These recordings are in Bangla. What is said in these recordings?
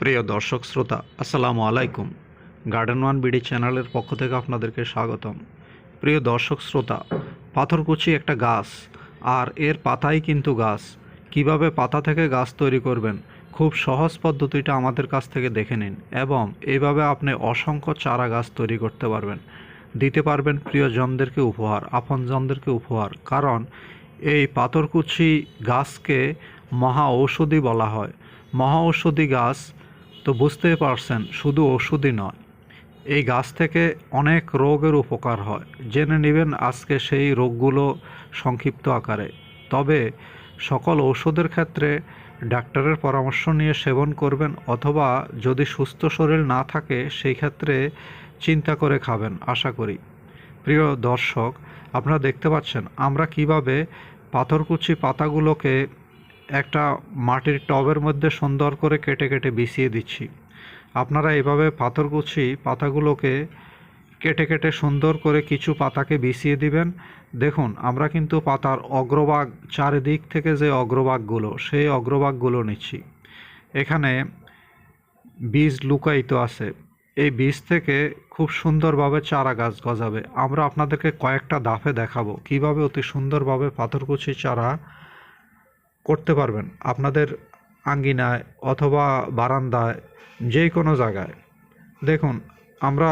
প্রিয় দর্শক শ্রোতা, আসসালামু আলাইকুম। গার্ডেন ওয়ান বিডি চ্যানেলের পক্ষ থেকে আপনাদেরকে স্বাগতম। প্রিয় দর্শক শ্রোতা, পাথরকুচি একটা গাছ, আর এর পাতাই কিন্তু গাছ। কীভাবে পাতা থেকে গাছ তৈরি করবেন? খুব সহজ পদ্ধতিটা আমাদের কাছ থেকে দেখে নিন এবং এইভাবে আপনি অসংখ্য চারা গাছ তৈরি করতে পারবেন। দিতে পারবেন প্রিয়জনদেরকে উপহার, আপনজনদেরকে উপহার, কারণ এই পাথরকুচি গাছকে মহা ঔষধি বলা হয়। মহা ঔষধি গাছ তো বুঝতেই পারছেন, শুধু ওষুধই নয়। এই গাছ থেকে অনেক রোগের উপকার হয়। জেনে নেবেন আজকে সেই রোগগুলো সংক্ষিপ্ত আকারে। তবে সকল ওষুধের ক্ষেত্রে ডাক্তারের পরামর্শ নিয়ে সেবন করবেন অথবা যদি সুস্থ শরীর না থাকে, সেই ক্ষেত্রে চিন্তা করে খাবেন, আশা করি। প্রিয় দর্শক, আপনারা দেখতে পাচ্ছেন আমরা কীভাবে পাথরকুচি পাতাগুলোকে একটা মাটির টবের মধ্যে সুন্দর করে কেটে কেটে বিছিয়ে দিচ্ছি। আপনারা এভাবে পাথরকুচি পাতাগুলোকে কেটে কেটে সুন্দর করে কিছু পাতাকে বিছিয়ে দিবেন। দেখুন, আমরা কিন্তু পাতার অগ্রভাগ চারিদিক থেকে যে অগ্রভাগগুলো, সেই অগ্রভাগগুলো নিচ্ছি। এখানে বীজ লুকায়িত আছে। এই বীজ থেকে খুব সুন্দরভাবে চারা গাছ গজাবে। আমরা আপনাদেরকে কয়েকটা দাফে দেখাবো কীভাবে অতি সুন্দরভাবে পাথরকুচি চারা করতে পারবেন। আপনাদের আঙ্গিনায় অথবা বারান্দায় যে কোনো জায়গায়। দেখুন, আমরা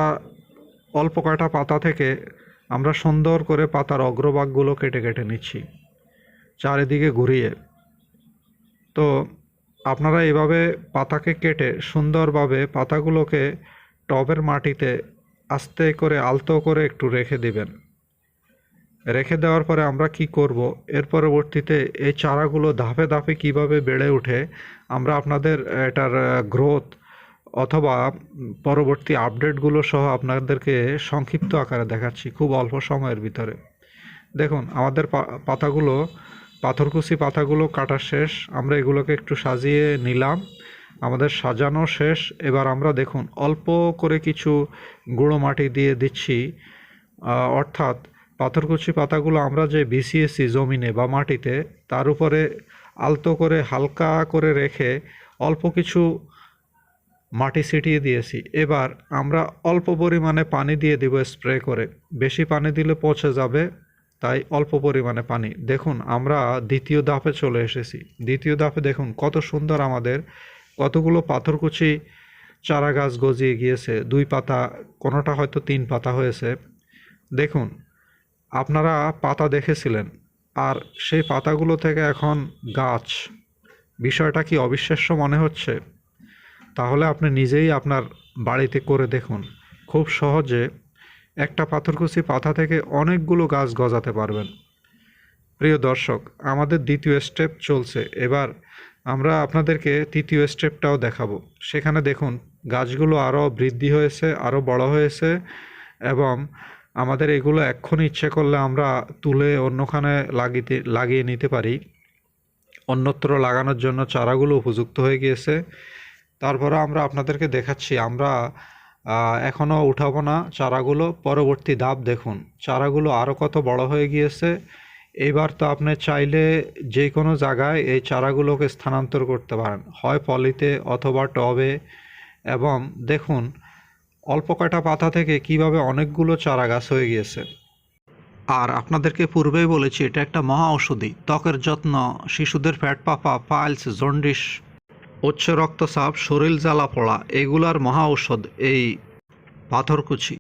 অল্প কয়টা পাতা থেকে আমরা সুন্দর করে পাতার অগ্রভাগগুলো কেটে কেটে নিচ্ছি, চারিদিকে ঘুরিয়ে। তো আপনারা এভাবে পাতাকে কেটে সুন্দরভাবে পাতাগুলোকে টবের মাটিতে আস্তে করে আলতো করে একটু রেখে দিবেন। রেখে দেওয়ার পরে আমরা কি করব? এর পরবর্তীতে এই চারাগুলো ধাপে ধাপে কীভাবে বেড়ে ওঠে আমরা আপনাদের এটার গ্রোথ অথবা পরবর্তী আপডেটগুলো সহ আপনাদেরকে সংক্ষিপ্ত আকারে দেখাচ্ছি খুব অল্প সময়ের ভিতরে। দেখুন, আমাদের পাতাগুলো, পাথরকুচি পাতাগুলো কাটা শেষ, আমরা এগুলোকে একটু সাজিয়ে নিলাম, আমাদের সাজানো শেষ। এবার আমরা দেখুন, অল্প করে কিছু গুঁড়ো মাটি দিয়ে দিচ্ছি অর্থাৎ পাথরকুচি পাতাগুলো আমরা যে বিছিয়েছি জমিনে বা মাটিতে, তার উপরে আলতো করে, হালকা করে রেখে অল্প কিছু মাটি ছিটিয়ে দিয়েছি। এবার আমরা অল্প পরিমাণে পানি দিয়ে দিব স্প্রে করে। বেশি পানি দিলে পচে যাবে, তাই অল্প পরিমাণে পানি। দেখুন, আমরা দ্বিতীয় ধাপে চলে এসেছি। দ্বিতীয় ধাপে দেখুন, কত সুন্দর আমাদের কতগুলো পাথরকুচি চারা গাছ গজিয়ে গিয়েছে। দুই পাতা, কোনোটা হয়তো তিন পাতা হয়েছে। দেখুন আপনারা পাতা দেখেছিলেন, আর সেই পাতাগুলো থেকে এখন গাছ। বিষয়টা কি অবিশ্বাস্য মনে হচ্ছে? তাহলে আপনি নিজেই আপনার বাড়িতে করে দেখুন। খুব সহজে একটা পাথরকুচি পাতা থেকে অনেকগুলো গাছ গজাতে পারবেন। প্রিয় দর্শক, আমাদের দ্বিতীয় স্টেপ চলছে। এবার আমরা আপনাদেরকে তৃতীয় স্টেপটাও দেখাবো। সেখানে দেখুন, গাছগুলো আরও বৃদ্ধি হয়েছে, আরও বড় হয়েছে, এবং আমাদের এগুলো এক্ষুনি ইচ্ছে করলে আমরা তুলে অন্যখানে লাগিতে, লাগিয়ে নিতে পারি। অন্যত্র লাগানোর জন্য চারাগুলো উপযুক্ত হয়ে গিয়েছে। তারপরে আমরা আপনাদেরকে দেখাচ্ছি, আমরা এখনও উঠাবো না চারাগুলো। পরবর্তী ধাপ দেখুন, চারাগুলো আরও কত বড় হয়ে গিয়েছে। এবার তো আপনি চাইলে যে কোনো জায়গায় এই চারাগুলোকে স্থানান্তর করতে পারেন, হয় পলিতে অথবা টবে। এবং দেখুন অল্প কয়টা পাতা থেকে কীভাবে অনেকগুলো চারা গাছ হয়ে গিয়েছে? আর আপনাদেরকে পূর্বেই বলেছি, এটা একটা মহা ঔষধি। ত্বকের যত্ন, শিশুদের ফ্যাট পাপা, পাইলস, জন্ডিস, উচ্চ রক্তচাপ, শরীর জ্বালা পড়া এগুলার মহা ঔষধ, এই পাথরকুচি।